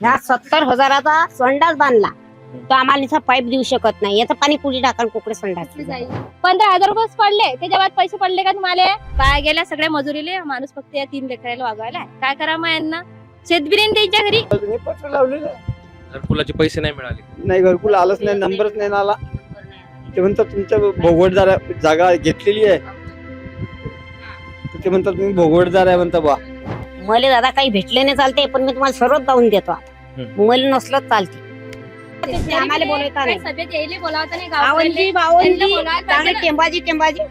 ह्या सत्तर हजाराचा संडास बांधला. तो आम्हाला इथं पाईप देऊ शकत नाही. याचं पाणी कुठे टाका कुकडे संडास. पंधरा हजार रुपये पडले. त्याच्या बाद पैसे पडले का तुम्हाला? काय गेल्या सगळ्या मजुरीले? माणूस फक्त या तीन लेकराला वागवायला. काय करा मग यांना? शेतबिरीन त्यांच्या घरी? पत्र लावलेलं. आहे. घरकुलाचे पैसे नाही मिळाले. नाही घरकुल आलंच नाही नंबरच नाही आला. ते म्हणतात तुमच्या भोगवटदार जागा घेतलेली आहे. तर ते म्हणतात तुम्ही भोगवटदार आहे म्हणता बा मला दादा काही भेटले नाही चालते पण मी तुम्हाला सर्वच जाऊन देतो. हम्म. मला नसलंच चालते. आम्हाला बोलवता नाही. चांगले. टेंबाजी टेंबाजी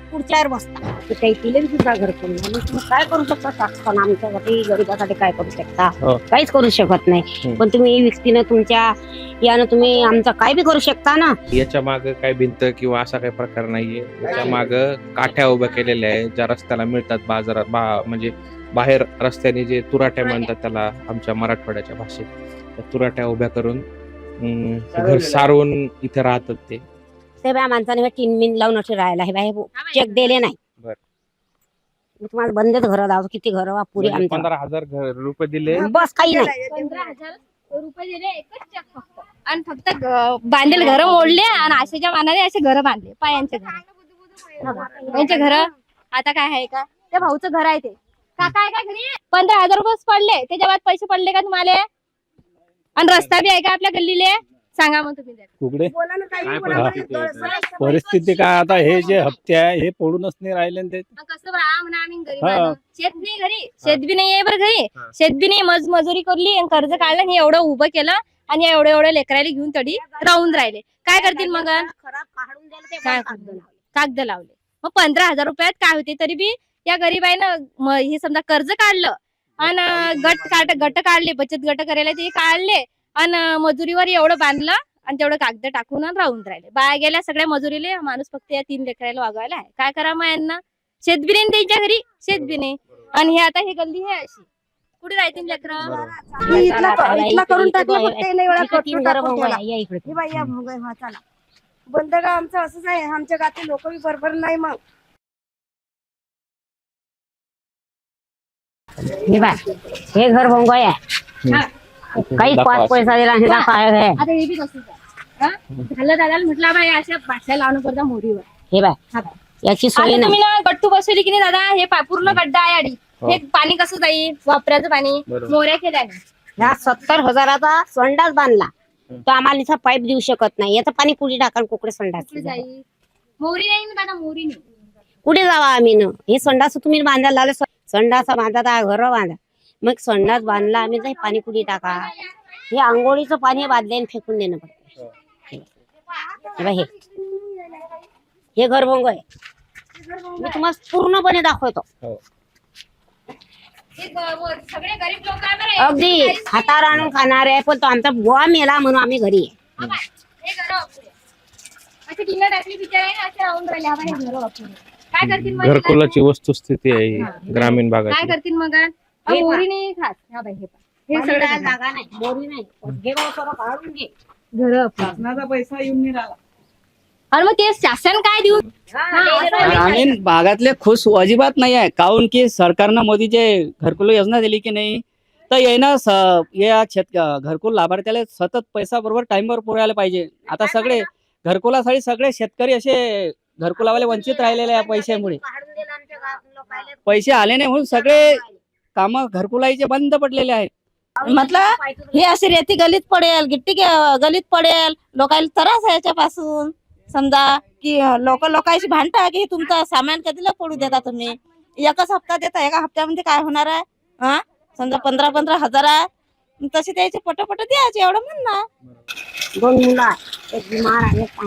बसता ते काही केले सुद्धा घर करून मग तुम्ही काय करू शकता? शासनानं आमच्यासाठी गरीबासाठी काय करू शकता? हो. काहीच करू शकत नाही. हम्म. पण तुम्ही व्यक्तीनं तुमच्या यानं तुम्ही आमचं काय बी करू शकता ना? याच्या माग काय भिंत किंवा असा काही प्रकार नाहीये. याच्या माग काठ्या उभ्या केलेल्या आहे ज्या रस्त्याला मिळतात बाजारात बा म्हणजे बाहेर रस्त्याने जे तुराट्या म्हणतात त्याला आमच्या मराठवाड्याच्या भाषेत. तुराट्या उभ्या करून घर सारवून इथे राहतात ते. ते बाय माणसाने हे टीन मिन लावून असे राहायला हे बाय चेक दिले नाही. बर. मी तुम्हाला बंदच घर दाव किती घर वा पुरी म्हणजे आमच्या. पंधरा हजार घर- रुपये दिले. बस काही नाही. पंधरा हजार रुपये दिले एकच चेक फक्त. आणि फक्त ग- बांधलेले घर मोडले आणि आशेच्या मानाने असे घर बांधले पायांचे घर. यांचे घर आता काय आहे का? त्या भाऊचं घर आहे ते. काका आहे का घरी? पंधरा हजार रुपये पडले त्याच्या बाद पैसे पडले का तुम्हाला? आणि रस्ता बी आहे का आपल्या गल्लीले? सांगा मग तुम्ही जरा. कुकडे? परिस्थिती काय आता हे जे हप्ते आहे हे पडूनच नाही राहिले ना ते. मग कसं बरं आम्ही गरीब हा. शेत नाही घरी. शेत बी नाही आहे बरं घरी. हा. शेत बी नाही मज मजुरी करली आणि कर्ज काढलं आणि एवढं उभं केलं आणि एवढं एवढं लेकरायला घेऊन तडी राहून राहिले. काय करतील मग? काय कागद लावले. मग पंधरा हजार रुपयात काय होते तरी बी या गरीबाईनं म- हे समजा कर्ज काढलं. आणि गट काढ गट काढले बचत गट करायला ते काढले. आणि मजुरीवर एवढं बांधलं आणि तेवढं कागद टाकून आणि राहून राहिले. बाया गेल्या सगळ्या मजुरीले माणूस फक्त या तीन लेकराला वागवायला आहे. काय करा मग यांना? शेतबिरी त्यांच्या घरी? शेतबिरी आणि हे आता ही गल्ली आहे अशी. कुठे राहतील लेकर? करून टाकलं हे हा बंद का आमचं असंच आहे. आमच्या गाते लोक बी बरोबर नाही मग. हे बाय हे घर भोंगय आहे. काहीच पाच पैसा दिला काय आहे आता हे बी कसं झालं दादाला म्हटलं बाई अशा बाटल्या लावणं करता मोरीवर. हे बाय हा बाय. याची सोय आता नाही. तुम्ही ना गट्टू बसवली की नाही दादा? हे पा- पूर्ण गड्डा आहे आडी. हे. पाणी कसं जाईल? वापराचं पाणी. मोऱ्या केल्या नाही. ह्या सत्तर हजाराचा संडास बांधला. तो आम्हाला इथं पाईप देऊ शकत नाही. याचं पाणी कुठे टाका कुकडे संडास कुठे जाईल? मोरी नाही ना दादा मोरी नाही. कुठे जावा आम्ही न? हे संडास तुम्ही बांधायला लावले संडास बांधा घर बांधा. मग संडास बांधला आम्ही तर हे पाणी कुठे टाका? हे आंघोळीचं पाणी बांधले आणि फेकून देणं पडतं हे बघ हे. हे घर भोंग आहे. मी तुम्हाला पूर्णपणे दाखवतो. हे. अगदी हातावर आणून खाणारे आहे पण तो आमचा बुवा मेला म्हणून आम्ही घरी आहे. घरं राहिले घरं. काय करतील मग? घरकुलाची वस्तुस्थिती आहे ग्रामीण काय भागात करतील मग? हा मोरी नाही खात हा बाय हे पहा. हे सगळं जागा नाही. मोरी नाही. घे बाबा सर्व काढून घे. घर आणि मग ते शासन काय देऊ? हा, असं आहे. ग्रामीण भागातले खुश अजिबात नाही आहे. काऊन की सरकारनं मोदीचे घरकुल योजना दिली की नाही? तर यानं स- या शेत घरकुल लाभार्थ्याला सतत पैसा बरोबर टाइमवर पुरायला पाहिजे. आता सगळे घरकुलासाठी सगळे शेतकरी असे घरकुलावाले वंचित राहिलेले आहे पैशामुळे. पैसे आले नाही म्हणून सगळे काम घरकुलाचे बंद पडलेले आहेत. म्हटलं हे असे रेती गलीत पडेल गिट्टी गलीत पडेल लोकांना त्रास आहे याच्यापासून. समजा की लोक लोकांशी भांडता की तुमचं सामान कधीला पडू देता तुम्ही? एकच हप्ता देता एका हप्त्यामध्ये काय होणार आहे? हा समजा पंधरा पंधरा हजार आहे. तसे त्याचे पटपट द्यायचे एवढं म्हणणार दोन मुलं. एक बिमार आहे एक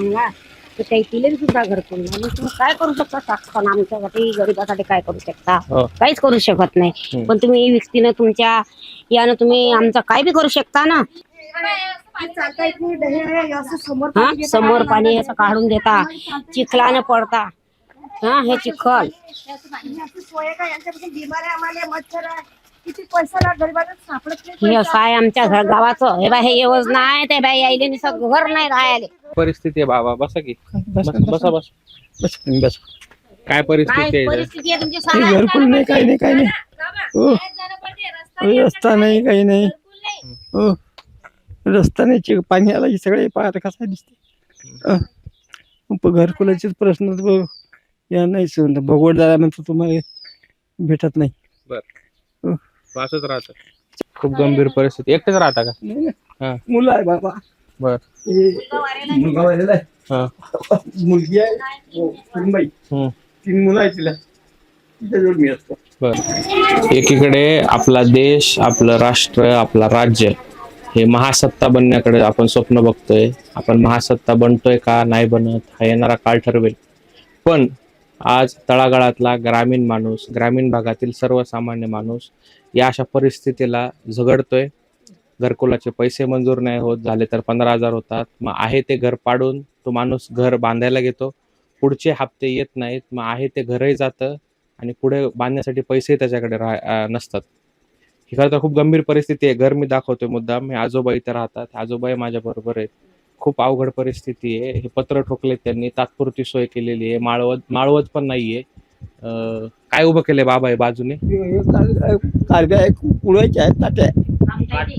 चांगला ते काही तिले सुद्धा घर करून तुम्ही काय करू शकता? शासन आमच्यासाठी गरीबासाठी काय करू शकता? हो. काहीच करू शकत नाही. पण तुम्ही व्यक्तीनं तुमच्या यानं तुम्ही आमचं काय बी करू शकता ना? चालता येत नाही हे असं समोर हा? पाणी देता. समोर पाणी असं काढून देता चिखलानं पडता. हा हे चिखल. ही अशी सोय आहे का यांच्यापासून बिमार आहे आम्हाला मच्छर आहे. किती पैसा लाग गरीबाला सापडत नाही हे पैसा. असं आहे आमच्या घर गावाचं. हे बाय हे योजना आहे ते बाई यायले निसं घर नाही राहायले. परिस्थिती आहे बाबा बसा की. बस बस- बसा बस. बस बस. काय परिस्थिती आहे परिस्थिती आहे तुमची हे सांगा घरकुल नाही काही नाही काही नाही. हो. बाहेर जाणं पडते, रस्ता नाही, रस्ता नाही काही नाही. घरकुल नाही. हो रस्त्याने पाणी आला की सगळे पाहत कसा दिसते घरकुलाचेच प्रश्न तर या नाहीच भगवत झाला म्हणतो तुम्हाला भेटत नाही. असंच राहतं. खूप गंभीर परिस्थिती. एकटेच राहता का? हा. मुलं आहे बाबा. बर. हे मुलगा वाढलेला हा. आहे मुलगी आहे हो, सुनबाई. हम्म. तीन मुलं आहे तिला तिच्याजवळ मी असतो एकीकडे आपला देश आपलं राष्ट्र आपला राज्य हे महासत्ता बनण्याकडे आपण स्वप्न बघतोय आपण महासत्ता बनतोय का नाही बनत हा येणारा काळ ठरवेल पण आज तळागाळातला ग्रामीण माणूस ग्रामीण भागातील सर्वसामान्य माणूस या अशा परिस्थितीला झगडतोय घरकुलाचे पैसे मंजूर नाही होत झाले तर पंधरा हजार होतात. मग आहे ते घर पाडून तो माणूस घर बांधायला घेतो. पुढचे हप्ते येत नाहीत मग आहे ते घरही जातं आणि पुढे बांधण्यासाठी पैसे त्याच्याकडे राह नसतात. ही खरं तर खूप गंभीर परिस्थिती आहे. घर मी दाखवतोय मुद्दाम. मी आजोबा इथे राहतात. आजोबाई माझ्या बरोबर आहेत. खूप अवघड परिस्थिती आहे. हे पत्र ठोकले त्यांनी. तात्पुरती सोय केलेली आहे. माळवत माळवत पण नाहीये. आहे काय उभं केलंय बाबा आहे बाजूने? आहे आहेत ताट्या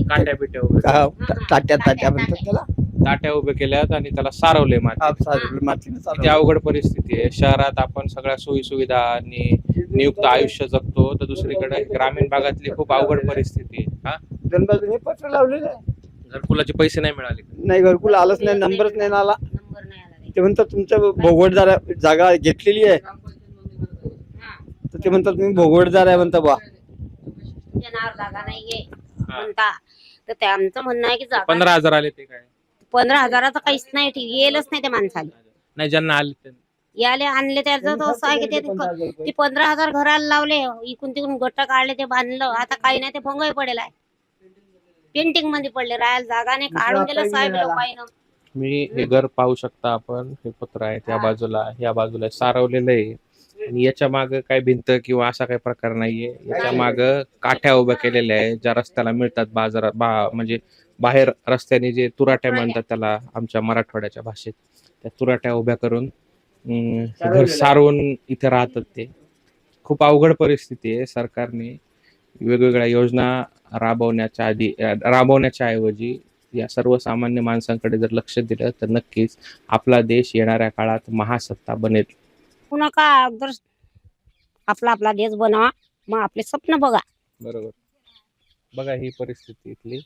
काट्या बिट्या उभे का- ताट्या ताट्या म्हणतात त्याला. ताट्या उभे केल्यात आणि त्याला सारवले माती हा, चालेल. मातीनं किती चालवलं. अवघड परिस्थिती आहे. शहरात आपण सगळ्या सोयी सुविधा आणि नियुक्त आयुष्य जगतो तर दुसरीकडे ग्रामीण भागातली खूप अवघड परिस्थिती आहे. हा? जनबाजूने पत्र लावलेलं आहे. घरकुलाचे पैसे नाही मिळाले नाही घरकुल आलंच नाही नंबरच नाही आला. नंबर नाही आला. ते म्हणतात तुमचं भोगवटदार आहे, जागा घेतलेली आहे. तर ते म्हणतात तुम्ही भोगवटदार आहे म्हणता बा जागा नाहीये म्हणता. तर ते आमचं म्हणणं आहे की जागा पंधरा हजार आले ते काय? पंधरा हजाराचं काहीच नाही ठीक येलच नाही त्या माणसाला. नाही ज्यांना आले ते. याले आणले त्याचं तर असं आहे की ते ते पंधरा हजार घराला लावले इकून तिकून गट्ट काढले ते बांधलं. आता काही नाही ते भोंगाई पडेल आहे. पेंटिंगमध्ये पडले राहायला जागा नाही काढून दिलं साहेब लोकांना. मी हे घर पाहू शकता आपण हे पत्र आहे त्या बाजूला या बाजूला सारवलेलं आहे. आणि याच्या माग काय भिंत किंवा असा काही प्रकार नाहीये. याच्या माग काठ्या उभ्या केलेल्या आहे ज्या रस्त्याला मिळतात बाजारात बा म्हणजे बाहेर रस्त्याने जे तुराट्या म्हणतात त्याला आमच्या मराठवाड्याच्या भाषेत. त्या तुराट्या उभ्या करून अं, घर सारवून इथे राहतात ते. खूप अवघड परिस्थिती आहे सरकारने वेगवेगळ्या योजना राबवण्याच्या आधी राबवण्याच्या ऐवजी या सर्वसामान्य माणसांकडे जर लक्ष दिलं तर नक्कीच आपला देश येणाऱ्या काळात महासत्ता बनेल. पुन्हा का अगोदर आपला आपला देश बनवा मग आपले स्वप्न बघा. बरोबर. बघा ही परिस्थिती इथली.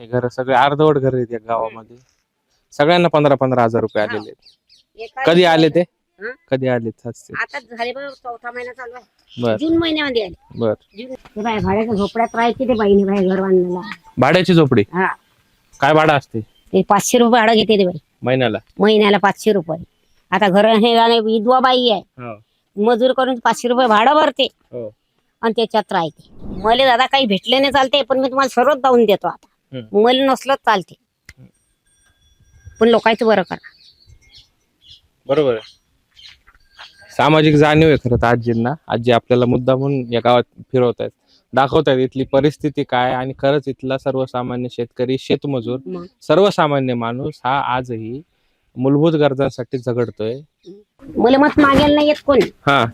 हे घर सगळे अर्धवट घर आहेत या गावामध्ये. सगळ्यांना पंधरा पंधरा हजार रुपये आलेले आहेत. एका कधी आले ते? हं? कधी आले असते. आता झाले बघ चौथा महिना चालू आहे. बर. जून महिन्यामध्ये आले. बर. जून ते बाय भाड्याच्या झोपड्यात राहायचे ते बाईने बाई घर बांधलेला भाड्याची झोपडी? हा. काय भाडं असते? ते पाचशे रुपये भाडं घेते ते बाई. महिन्याला? महिन्याला पाचशे रुपये. आता घर हे आणि विधवा बाई आहे. हो. मजूर करून पाचशे रुपये भाडं भरते. हो. आणि त्याच्यात राहते. मला दादा काही भेटले नाही चालते पण मी तुम्हाला सर्वच जाऊन देतो आता. हम्म. मला नसलं चालते. पण लोकांचं बरं करा. बरोबर आहे. सामाजिक जाणीव आहे खरं तर आजींना. आजी आपल्याला मुद्दा म्हणून या गावात फिरवत आहेत दाखवत आहेत इथली परिस्थिती काय आणि खरंच इथला सर्वसामान्य शेतकरी शेतमजूर मग. सर्वसामान्य माणूस हा आजही मूलभूत गरजांसाठी झगडतोय. मला मत मागेल नाही येत कोणी. हा.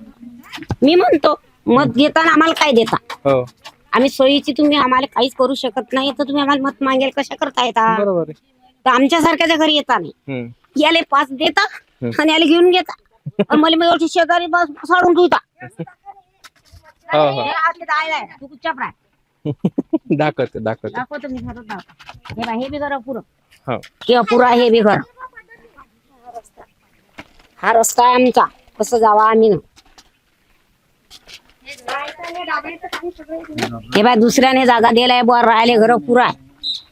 मी म्हणतो मत घेताना आम्हाला काय देता? हो. आम्ही सोयीची तुम्ही आम्हाला काहीच करू शकत नाही तर तुम्ही आम्हाला मत मागेल कशा करता येता? बरोबर आहे. तर आमच्यासारख्याच्या घरी येता नाही हम्म. याले पाच देता. आणि याला घेऊन घेता. आणि मला मग शेजारी बस साडून ठेवता. हो हो. हे आहे, तू चुपचाप राह. दाखवते दाखवते. दाखवतो मी घरात दाखवतो. हे बा हे बी घर पुरं हो. हे बी घर. हा रस्ता आहे आमचा. कसं जावा आम्ही ना. हे बा दुसऱ्याने जागा दिलाय बुवा राहिले घर पुरा आहे.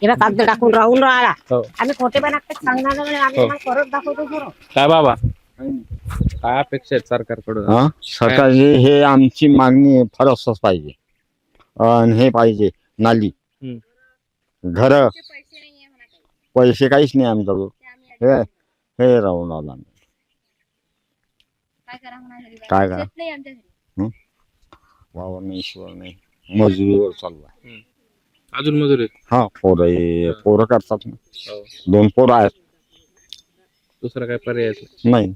हे बा कागद टाकून राहून राहिला. हो. आम्ही खोटे पण सांगणार नाही, आम्ही हो. तुम्हाला परत दाखवतो खरं काय बाबा? काय अपेक्षा आहेत सरकारकडून? हा? सरकारची हे आमची मागणी फार असंच पाहिजे. आणि हे पाहिजे नाली. घर. पैसे काहीच नाही आमच्याजवळ. हे हे राहून आला आम्ही. काय करा म्हणा काय? करा? शेत नाही आमच्या घरी. वावर नाही शिवर नाही मजुरीवर चालू आहे अजून मजूर आहेत हा पोरं हे- पोरं करतात ना हो. दोन पोरं आहेत दुसरं काय पर्याय नाही.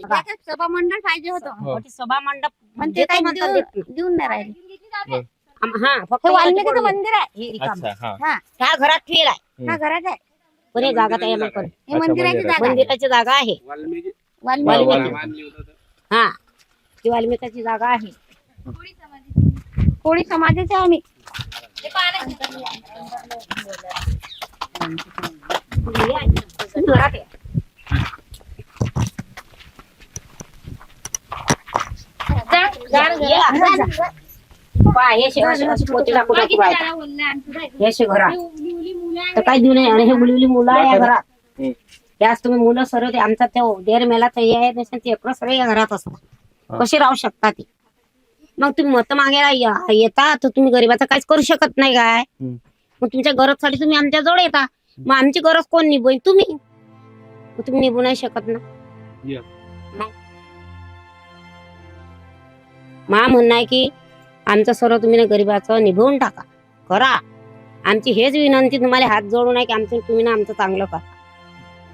त्याच्यात सभा मंडळ पाहिजे होतं हो. सभा मंडप पण ते काही देऊ-. देऊन नाही राहिले हा फक्त हे वाल्मिकीचं. मंदिर आहे हे रिकामं. अच्छा हा ह्या घरात ठेल आहे हा घरात आहे पण हे जागा तयार नाही. हे मंदिराची. जागा आहे. मंदिराची जागा आहे वाल्मिकी हा ती वाल्मिकाची जागा आहे कोळी समाजाचे आम्ही घरात आहे. ये, असं जा. पहा, हे शे- अशी- पोती. हे घरात तर काही देऊ नये आणि हे मुली मुलं आहे या घरात. याच तुम्ही मुलं सर्व ते आमचा ते देर मेला तर आहे त्याच्यात ते सर्व या घरात असतात. कशी राहू शकता ती? मग तुम्ही मत मागायला या- येता तर तुम्ही गरीबाचं काहीच करू शकत नाही काय. मग तुमच्या गरजसाठी तुम्ही आमच्या जवळ येता. मग आमची गरज कोण निभून तुम्ही. तुम्ही निभू नाही शकत ना. या. मा म्हणणं आहे की आमचं सर्व तुम्ही ना गरीबाचं निभवून टाका. करा. आमची हेच विनंती तुम्हाला हात जोडून आहे की आमचं तुम्ही ना आमचं चांगलं करा.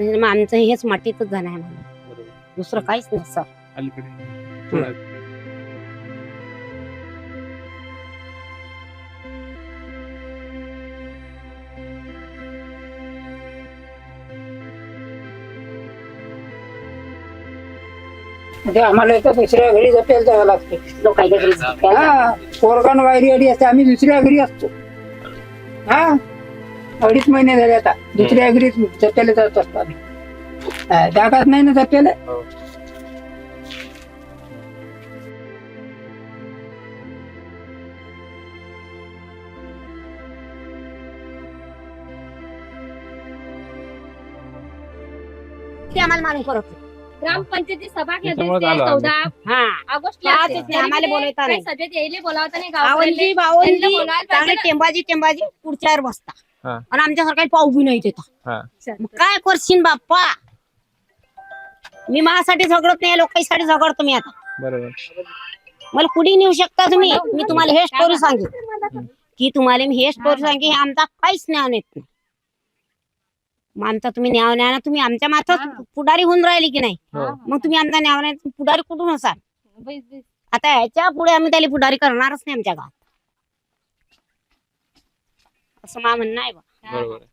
म्हणजे मग आमचं हेच मातीतच जाणं आहे मला दुसरं काहीच नाही सर. अलीकडे. थोडं. ते आम्हाला एका दुसऱ्या घरी झोपेल जावं लागते. लोकांच्या घरी. हा. पोरगान वायरी असते आम्ही दुसऱ्या घरी असतो. हा? अडीच महिने झाले आता दुसऱ्या घरी झोपेला जात असतो आम्ही हा, जागाच नाही ना झोपेला ते आम्हाला मालूम करत. ग्रामपंचायती सभा घेत त्याच्यामुळेच असते आलो आम्ही. चौदा हा ऑगस्टला हा, नाही, आम्हाला बोलवता नाही. सभेत यायले बोलावता नाही त्यांना बोलायला चांगले ना. टेंबाजी टेंबाजी पुढच्यावर बसता हा. आणि आमच्यासारखा पाऊ बी नाही देता हा. मग काय करशील बाप्पा? मी माझ्यासाठी झगडत नाही लोकांसाठी झगडतो मी आता. बरोबर. मला कुठे नेऊ शकता तुम्ही? मी तुम्हाला हे स्टोरी सांगेन. की तुम्हाला मी हे स्टोरी सांगेन हे आमचा काहीच ज्ञान येत नाही. मग आमचा तुम्ही न्याव न्या ना तुम्ही आमच्या माथात पुढारी होऊन राहिली की नाही? हो. मग तुम्ही आमचा न्याव नाही पुढारी कुठून असाल. आता ह्याच्या पुढे आम्ही त्याला पुढारी करणारच नाही आमच्या गावात. असं मा म्हणणं आहे बा. बरोबर